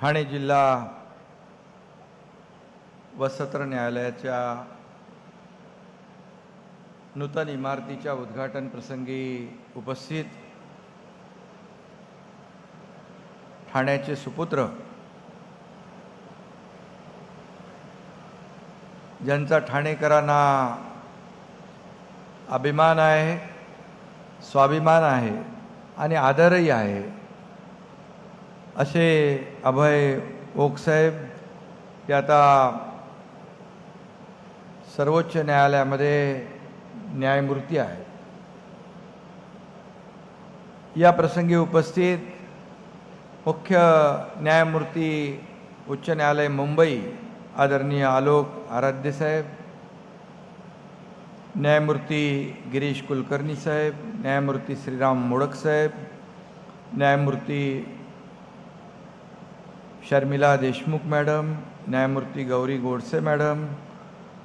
ठाणे जिल्हा व सत्र न्यायालयाच्या नूतन इमारतीच्या उद्घाटन प्रसंगी उपस्थित ठाण्याचे सुपुत्र ज्यांचा ठाणेकरांना अभिमान आहे स्वाभिमान आहे आणि आदरही आहे असे अभय ओकसाहेब ते आता सर्वोच्च न्यायालयामध्ये न्यायमूर्ती आहे या प्रसंगी उपस्थित मुख्य न्यायमूर्ती उच्च न्यायालय मुंबई आदरणीय आलोक आराध्य साहेब न्यायमूर्ती गिरीश कुलकर्णी साहेब न्यायमूर्ती श्रीराम मोडक साहेब न्यायमूर्ती शर्मिला देशमुख मॅडम न्यायमूर्ती गौरी गोडसे मॅडम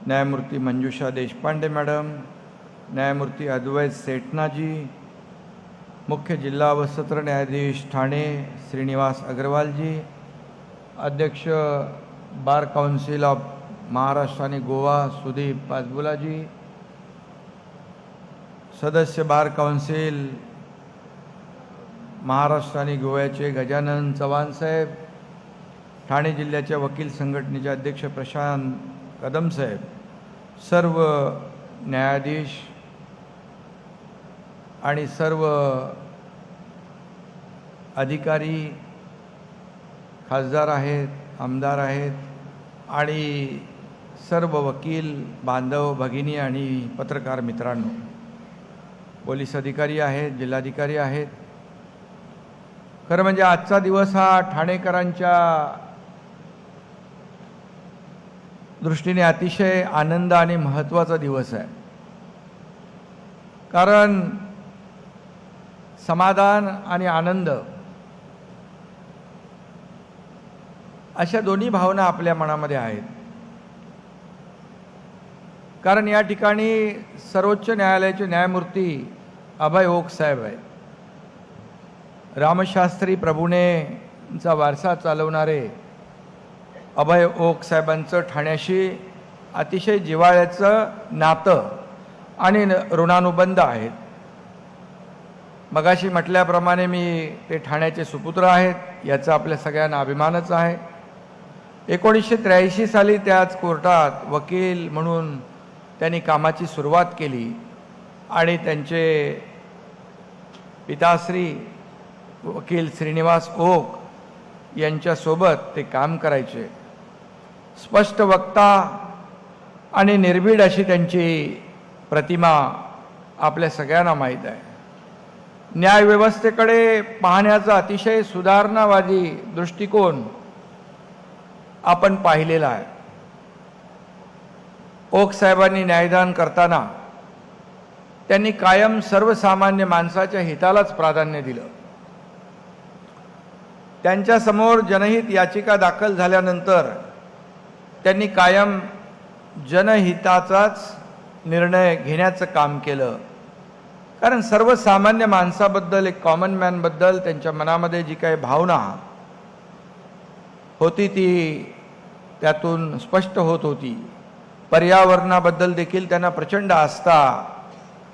न्यायमूर्ती मंजुषा देशपांडे मॅडम न्यायमूर्ती अद्वैत सेठनाजी मुख्य जिल्हा व सत्र न्यायाधीश ठाणे श्रीनिवास अग्रवालजी अध्यक्ष बार काउन्सिल ऑफ महाराष्ट्र आणि गोवा सुदीप पाचबुलाजी सदस्य बार काउन्सिल महाराष्ट्र आणि गोव्याचे गजानन चव्हाण साहेब ठाणे जिल्ह्याच्या वकील संघटनेचे अध्यक्ष प्रशांत कदम साहेब सर्व न्यायाधीश आणि सर्व अधिकारी खासदार आहेत आमदार आहेत आणि सर्व वकील बांधव भगिनी आणि पत्रकार मित्रांनो. पोलीस अधिकारी आहेत जिल्हाधिकारी आहेत. खरं म्हणजे आजचा दिवस हा ठाणेकरांच्या दृष्टीने अतिशय आनंद आणि महत्त्वाचा दिवस आहे. कारण समाधान आणि आनंद अशा दोन्ही भावना आपल्या मनामध्ये आहेत. कारण या ठिकाणी सर्वोच्च न्यायालयाचे न्यायमूर्ती अभय ओक साहेब आहेत. रामशास्त्री प्रभूनेचा वारसा चालवणारे अभय ओक साहेबांचं ठाण्याशी अतिशय जिव्हाळ्याचं नातं आणि न- ऋणानुबंध आहेत. मगाशी म्हटल्याप्रमाणे मी ते ठाण्याचे सुपुत्र आहेत याचा आपल्या सगळ्यांना अभिमानच आहे. एकोणीसशे त्र्याऐंशी साली त्याच कोर्टात वकील म्हणून त्यांनी कामाची सुरुवात केली आणि त्यांचे पिताश्री वकील श्रीनिवास ओक यांच्यासोबत ते काम करायचे. स्पष्ट वक्ता आणि निर्भीड अशी त्यांची प्रतिमा आपल्या सगळ्यांना माहीत आहे. न्यायव्यवस्थेकडे पाहण्याचा अतिशय सुधारणावादी दृष्टिकोन आपण पाहिलेला आहे. ओक साहेबांनी न्यायदान करताना त्यांनी कायम सर्वसामान्य माणसाच्या हितालाच प्राधान्य दिलं. त्यांच्यासमोर जनहित याचिका दाखल झाल्यानंतर त्यांनी कायम जनहिताचाच निर्णय घेण्याचं काम केलं. कारण सर्वसामान्य माणसाबद्दल एक कॉमन मॅनबद्दल त्यांच्या मनामध्ये जी काही भावना होती ती त्यातून स्पष्ट होत होती. पर्यावरणाबद्दल देखील त्यांना प्रचंड आस्था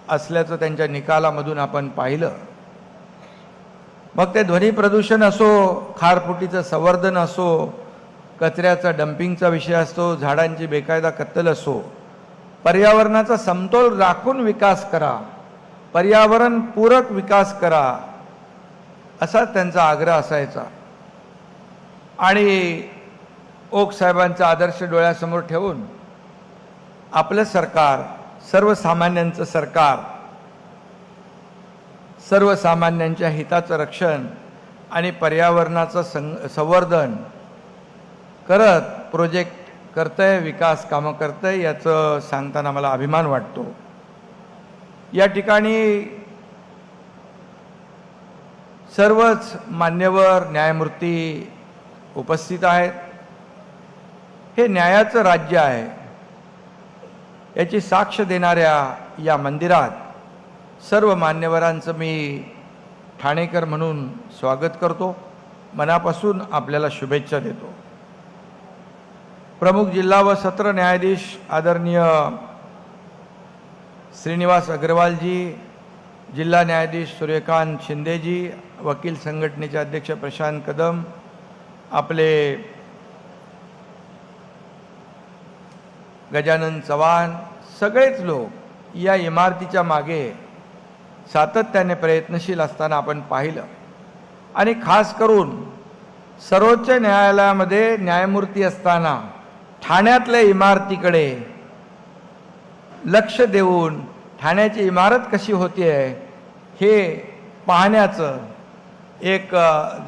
असल्याचं त्यांच्या निकालामधून आपण पाहिलं. मग ते ध्वनी प्रदूषण असो खारफुटीचं संवर्धन असो कचऱ्याचा डम्पिंगचा विषय असतो झाडांची बेकायदा कत्तल असो. पर्यावरणाचा समतोल राखून विकास करा. पर्यावरण पूरक विकास करा. असा त्यांचा आग्रह असायचा. आणि ओक साहेबांचा आदर्श डोळ्यासमोर ठेवून आपलं सरकार सर्वसामान्यांचं सरकार सर्वसामान्यांच्या हिताचं रक्षण आणि पर्यावरणाचं सं संवर्धन करत प्रोजेक्ट करतंय विकास कामं करतंय याचं सांगताना मला अभिमान वाटतो. या ठिकाणी सर्वच मान्यवर न्यायमूर्ती उपस्थित आहेत. हे न्यायाचं राज्य आहे. याची साक्ष देणाऱ्या या मंदिरात सर्व मान्यवरांचं मी ठाणेकर म्हणून स्वागत करतो. मनापासून आपल्याला शुभेच्छा देतो. प्रमुख जिल्हा व सत्र न्यायाधीश आदरणीय श्रीनिवास अग्रवालजी जिल्हा न्यायाधीश सूर्यकांत शिंदेजी वकील संघटनेचे अध्यक्ष प्रशांत कदम आपले गजानन चव्हाण सगळेच लोक या इमारतीच्या मागे सातत्याने प्रयत्नशील असताना आपण पाहिलं. आणि खास करून सर्वोच्च न्यायालयामध्ये न्यायमूर्ती असताना ठाण्यातल्या इमारतीकडे लक्ष देऊन ठाण्याची इमारत कशी होती आहे हे पाहण्याचं एक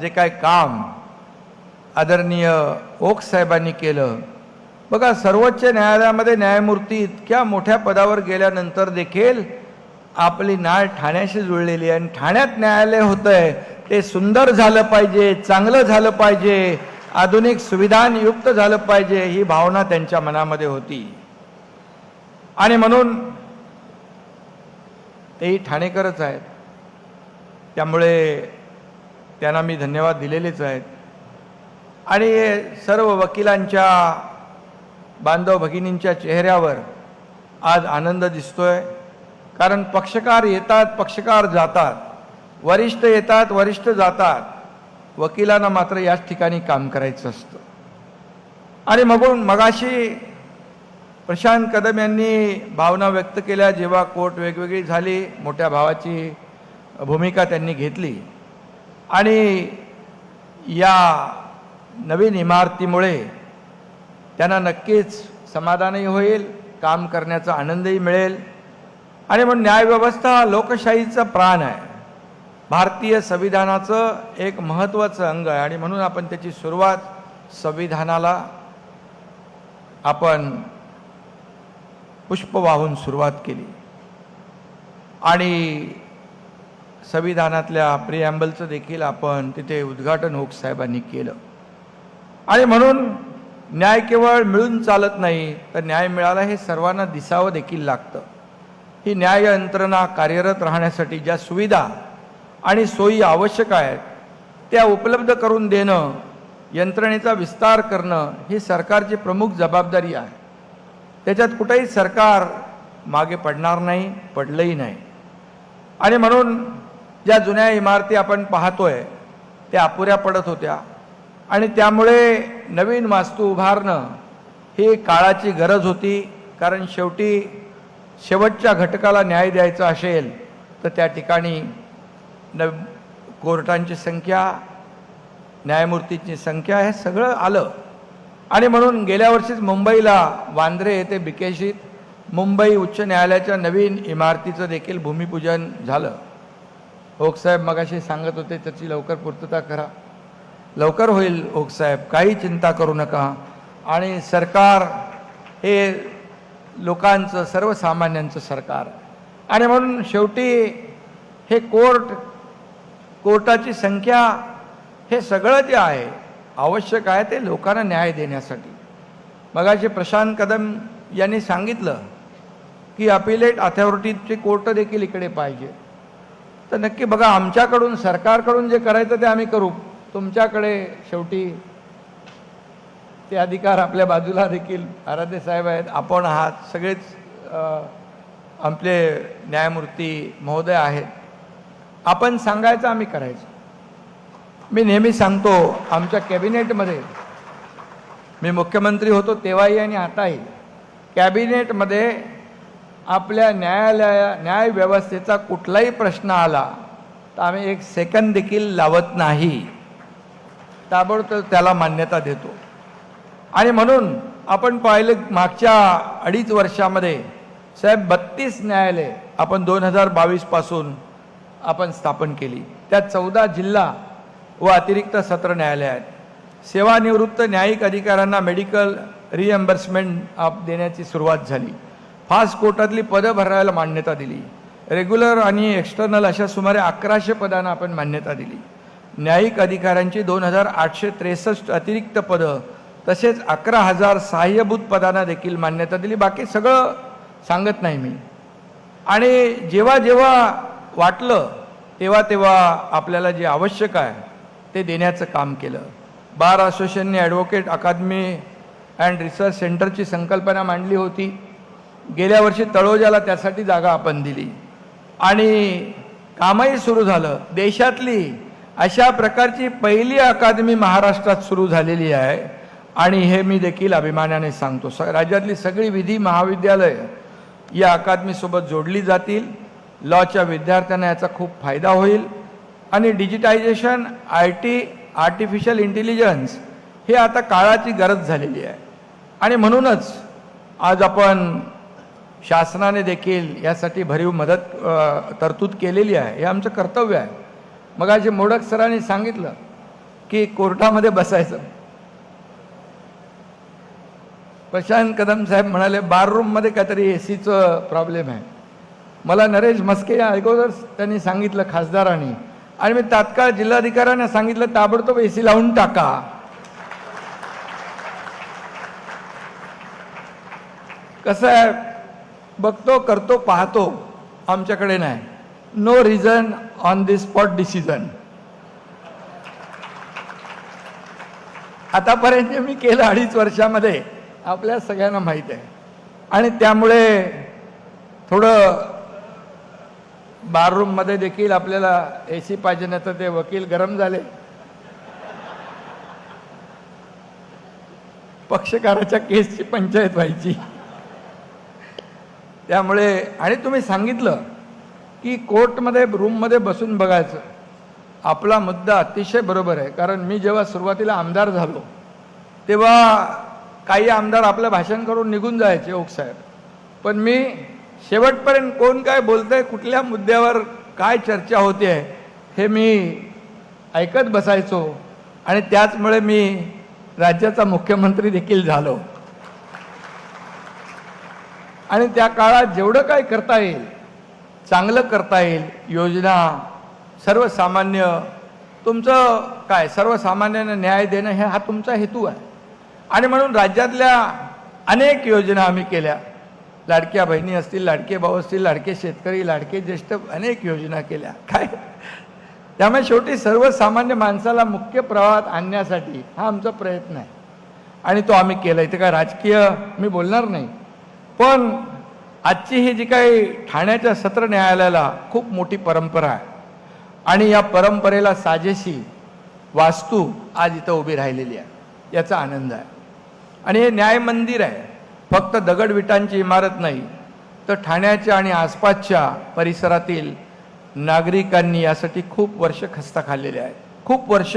जे काय काम आदरणीय ओक साहेबांनी केलं. बघा सर्वोच्च न्यायालयामध्ये न्यायमूर्ती इतक्या मोठ्या पदावर गेल्यानंतर देखील आपली नाळ ठाण्याशी जुळलेली आहे. आणि ठाण्यात न्यायालय होतंय. ते सुंदर झालं पाहिजे चांगलं झालं पाहिजे. आधुनिक सुविधांयुक्त झालं पाहिजे ही भावना त्यांच्या मनामध्ये होती. आणि म्हणून तेही ठाणेकरच आहेत. त्यामुळे त्यांना मी धन्यवाद दिलेलेच आहेत. आणि सर्व वकिलांच्या बांधव भगिनींच्या चेहऱ्यावर आज आनंद दिसतोय. कारण पक्षकार येतात पक्षकार जातात. वरिष्ठ येतात वरिष्ठ जातात. वकिलांना मात्र याच ठिकाणी काम करायचं असतं. आणि मगून मगाशी प्रशांत कदम यांनी भावना व्यक्त केल्या जेव्हा कोर्ट वेगवेगळी झाली मोठ्या भावाची भूमिका त्यांनी घेतली. आणि या नवीन इमारतीमुळे त्यांना नक्कीच समाधानही होईल काम करण्याचा आनंदही मिळेल. आणि म्हणून न्यायव्यवस्था हा लोकशाहीचा प्राण आहे. भारतीय संविधानाचं एक महत्त्वाचं अंग आहे आणि म्हणून आपण त्याची सुरुवात संविधानाला आपण पुष्प वाहून सुरुवात केली. आणि संविधानातल्या प्रिॲम्बलचं देखील आपण तिथे उद्घाटन होक साहेबांनी केलं. आणि म्हणून न्याय केवळ मिळून चालत नाही तर न्याय मिळाला हे सर्वांना दिसावं देखील लागतं. ही न्याय यंत्रणा कार्यरत राहण्यासाठी ज्या सुविधा आणि सोयी आवश्यक आहेत. त्या उपलब्ध करून देणं यंत्रणेचा विस्तार करणं ही सरकारची प्रमुख जबाबदारी आहे. त्याच्यात कुठेही सरकार मागे पडणार नाही पडलंही नाही. आणि म्हणून ज्या जुन्या इमारती आपण पाहतोय त्या अपुऱ्या पडत होत्या. आणि त्यामुळे नवीन वास्तू उभारणं ही काळाची गरज होती. कारण शेवटी शेवटच्या घटकाला न्याय द्यायचा असेल तर त्या ठिकाणी न कोर्टांची संख्या न्यायमूर्तीची संख्या हे सगळं आलं. आणि म्हणून गेल्या वर्षीच मुंबईला वांद्रे येथे बिकेशीत मुंबई उच्च न्यायालयाच्या नवीन इमारतीचं देखील भूमिपूजन झालं. ओकसाहेब मगाशी सांगत होते त्याची लवकर पूर्तता करा. लवकर होईल ओकसाहेब काही चिंता करू नका. आणि सरकार हे लोकांचं सर्वसामान्यांचं सरकार. आणि म्हणून शेवटी हे कोर्ट कोर्टाची संख्या हे सगळं जे आहे आवश्यक आहे ते लोकांना न्याय देण्यासाठी. मगाशी प्रशांत कदम यांनी सांगितलं की अपिलेट अथॉरिटीचे कोर्ट देखील इकडे पाहिजे. तर नक्की बघा आमच्याकडून सरकारकडून जे करायचं ते आम्ही करू. तुमच्याकडे शेवटी ते अधिकार आपल्या बाजूला देखील आराध्य साहेब आहेत. आपण आहात सगळेच आपले न्यायमूर्ती महोदय आहेत. आपण सांगायचं आम्ही करायचं. मी नेहमी सांगतो आमच्या कॅबिनेटमध्ये मी मुख्यमंत्री होतो तेव्हाही आणि आताही. कॅबिनेटमध्ये आपल्या न्यायालया न्याय व्यवस्थेचा कुठलाही प्रश्न आला तर आम्ही एक सेकंद देखील लावत नाही. ताबडतोब त्याला मान्यता देतो. आणि म्हणून आपण पाहिलं मागच्या अडीच वर्षामध्ये साहेब बत्तीस न्यायालय आपण दोन हजार बावीसपासून आपण स्थापन केली. त्यात चौदा जिल्हा व अतिरिक्त सत्र न्यायालय आहेत. सेवानिवृत्त न्यायिक अधिकाऱ्यांना मेडिकल रिएम्बर्समेंट देण्याची सुरुवात झाली. फास्ट कोर्टातली पदं भरायला मान्यता दिली. रेग्युलर आणि एक्सटर्नल अशा सुमारे अकराशे पदांना आपण मान्यता दिली. न्यायिक अधिकाऱ्यांची दोन हजार आठशे त्रेसष्ट अतिरिक्त पदं तसेच अकरा हजार सहाय्यभूत पदांना देखील मान्यता दिली. बाकी सगळं सांगत नाही मी. आणि जेव्हा जेव्हा वाटलं तेव्हा तेव्हा आपल्याला जे आवश्यक आहे ते देण्याचं काम केलं. बार असोसिएशनने ॲडव्होकेट अकादमी अँड रिसर्च सेंटरची संकल्पना मांडली होती. गेल्या वर्षी तळोजाला त्यासाठी जागा आपण दिली. आणि कामही सुरू झालं. देशातली अशा प्रकारची पहिली अकादमी महाराष्ट्रात सुरू झालेली आहे. आणि हे मी देखील अभिमानाने सांगतो. स राज्यातली सगळी विधी महाविद्यालय या अकादमीसोबत जोडली जातील. लॉच्या विद्यार्थ्यांना याचा खूप फायदा होईल. आणि digitisation I T artificial intelligence हे आता काळाची गरज झालेली आहे. आणि म्हणूनच आज आपण शासनाने देखील यासाठी भरीव मदत तरतूद केलेली आहे. हे आमचं कर्तव्य आहे. मग आज मोडक सरांनी सांगितलं की कोर्टामध्ये बसायचं. प्रशांत कदम साहेब म्हणाले बाररूममध्ये काहीतरी ए सीचं प्रॉब्लेम आहे. मला नरेश मस्के या अगोदर त्यांनी सांगितलं खासदारांनी. आणि मी तात्काळ जिल्हाधिकाऱ्यांना सांगितलं ताबडतोब ए सी लावून टाका. कसं आहे? बघतो करतो पाहतो. आमच्याकडे नाही. No reason on the spot decision आतापर्यंत जे मी केलं अडीच वर्षामध्ये आपल्या सगळ्यांना माहीत आहे. आणि त्यामुळे थोडं बाररूममध्ये देखील आपल्याला ए सी पाहिजे नाही तर ते वकील गरम झाले. पक्षकाराच्या केसची पंचायत व्हायची. त्यामुळे आणि तुम्ही सांगितलं की कोर्टमध्ये रूममध्ये बसून बघायचं. आपला मुद्दा अतिशय बरोबर आहे. कारण मी जेव्हा सुरुवातीला आमदार झालो तेव्हा काही आमदार आपलं भाषण करून निघून जायचे ओकसाहेब पण मी शेवटपर्यंत कोण काय बोलतंय कुठल्या मुद्द्यावर काय चर्चा होते हे मी ऐकत बसायचो आणि त्याचमुळे मी राज्याचा मुख्यमंत्री देखील झालो. आणि त्या काळात जेवढं काय करता येईल चांगलं करता येईल योजना सर्वसामान्य तुमचं काय सर्वसामान्यांना न्याय देणं हे हा तुमचा हेतू आहे. आणि म्हणून राज्यातल्या अनेक योजना आम्ही केल्या. लाडक्या बहिणी असतील लाडके भाऊ असतील लाडके शेतकरी लाडके ज्येष्ठ अनेक योजना केल्या. काय? त्यामुळे शेवटी सर्वसामान्य माणसाला मुख्य प्रवाहात आणण्यासाठी हा आमचा प्रयत्न आहे. आणि तो आम्ही केला. इथे काय राजकीय मी बोलणार नाही. पण आजची ही जी काही ठाण्याच्या सत्र न्यायालयाला खूप मोठी परंपरा आहे. आणि या परंपरेला साजेशी वास्तू आज इथं उभी राहिलेली आहे. याचा आनंद आहे. आणि हे न्याय मंदिर आहे. फक्त दगडविटांची इमारत नाही तर ठाण्याच्या आणि आसपासच्या परिसरातील नागरिकांनी यासाठी खूप वर्ष खस्ता खाल्लेले आहेत. खूप वर्ष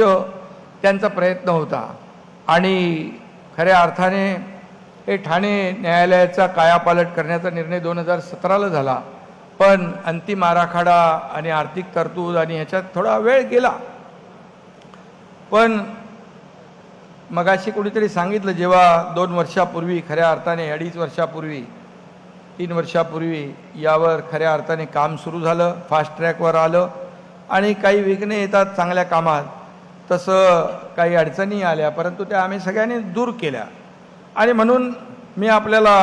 त्यांचा प्रयत्न होता. आणि खऱ्या अर्थाने हे ठाणे न्यायालयाचा कायापालट करण्याचा निर्णय दोन हजार सतराला झाला. पण अंतिम आराखडा आणि आर्थिक तरतूद आणि ह्याच्यात थोडा वेळ गेला. पण मगाशी कुणीतरी सांगितलं जेव्हा दोन वर्षापूर्वी खऱ्या अर्थाने अडीच वर्षापूर्वी तीन वर्षापूर्वी यावर खऱ्या अर्थाने काम सुरू झालं फास्ट ट्रॅकवर आलं आणि काही विघ्न येतात चांगल्या कामात. तसं काही अडचणी आल्या परंतु त्या आम्ही सगळ्यांनी दूर केल्या. आणि म्हणून मी आपल्याला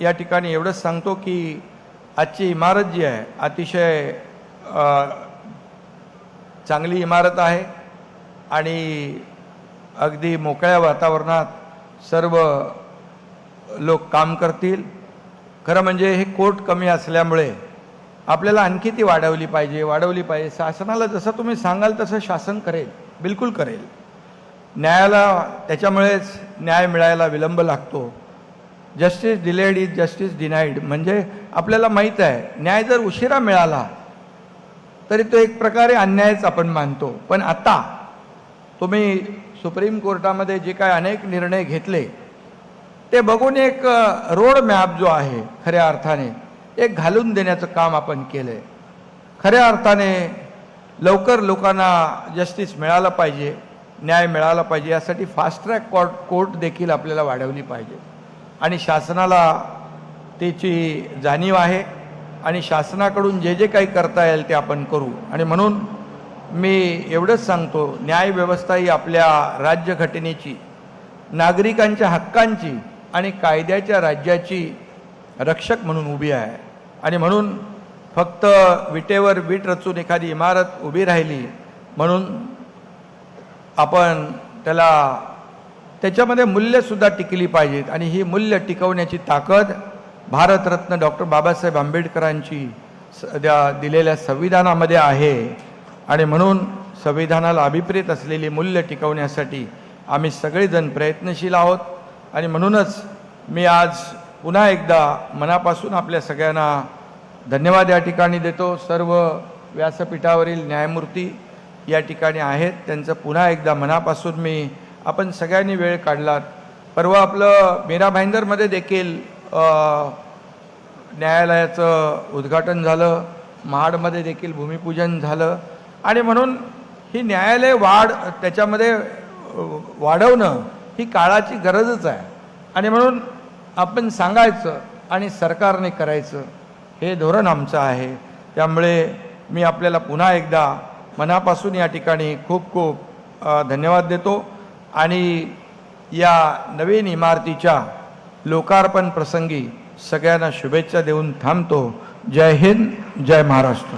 या ठिकाणी एवढंच सांगतो की आजची इमारत जी आहे अतिशय चांगली इमारत आहे. आणि अगदी मोकळ्या वातावरणात सर्व लोक काम करतील. खरं म्हणजे हे कोर्ट कमी असल्यामुळे आपल्याला आणखी ती वाढवली पाहिजे वाढवली पाहिजे. शासनाला जसं तुम्ही सांगाल तसं शासन करेल बिलकुल करेल. न्यायाला त्याच्यामुळेच न्याय मिळायला विलंब लागतो. Justice delayed is justice denied म्हणजे आपल्याला माहीत आहे न्याय जर उशिरा मिळाला तरी तो एक प्रकारे अन्यायच आपण मानतो. पण आता तुम्ही सुप्रीम कोर्टामध्ये जे काय अनेक निर्णय घेतले ते बघून एक रोड मॅप जो आहे खऱ्या अर्थाने एक घालून देण्याचं काम आपण केलं आहे खऱ्या अर्थाने लवकर लोकांना जस्टिस मिळालं पाहिजे न्याय मिळाला पाहिजे यासाठी फास्ट ट्रॅक कोर्ट कोर्ट देखील आपल्याला वाढवली पाहिजे. आणि शासनाला त्याची जाणीव आहे आणि शासनाकडून जे जे काही करता येईल ते आपण करू. आणि म्हणून मी एवढंच सांगतो न्यायव्यवस्था ही आपल्या राज्यघटनेची नागरिकांच्या हक्कांची आणि कायद्याच्या राज्याची रक्षक म्हणून उभी आहे. आणि म्हणून फक्त विटेवर वीट रचून एखादी इमारत उभी राहिली म्हणून आपण त्याला त्याच्यामध्ये मूल्यसुद्धा टिकली पाहिजेत. आणि ही मूल्य टिकवण्याची ताकद भारतरत्न डॉक्टर बाबासाहेब आंबेडकरांची सध्या दिलेल्या संविधानामध्ये आहे. आणि म्हणून संविधानाला अभिप्रेत असलेली मूल्य टिकवण्यासाठी आम्ही सगळेजण प्रयत्नशील आहोत. आणि म्हणूनच मी आज पुन्हा एकदा मनापासून आपल्या सगळ्यांना धन्यवाद या ठिकाणी देतो. सर्व व्यासपीठावरील न्यायमूर्ती या ठिकाणी आहेत. त्यांचं पुन्हा एकदा मनापासून मी आपण सगळ्यांनी वेळ काढलात. परवा आपलं मीरा भाईंदरमध्ये देखील न्यायालयाचं उद्घाटन झालं. महाडमध्ये देखील भूमिपूजन झालं. आणि म्हणून ही न्यायालय वाढ त्याच्यामध्ये वाढवणं ही काळाची गरजच आहे. आणि म्हणून आपण सांगायचं आणि सरकारने करायचं हे धोरण आमचं आहे. त्यामुळे मी आपल्याला पुन्हा एकदा मनापासून या ठिकाणी खूप खूप धन्यवाद देतो. आणि या नवीन इमारतीच्या लोकार्पण प्रसंगी सगळ्यांना शुभेच्छा देऊन थांबतो. जय हिंद जय महाराष्ट्र.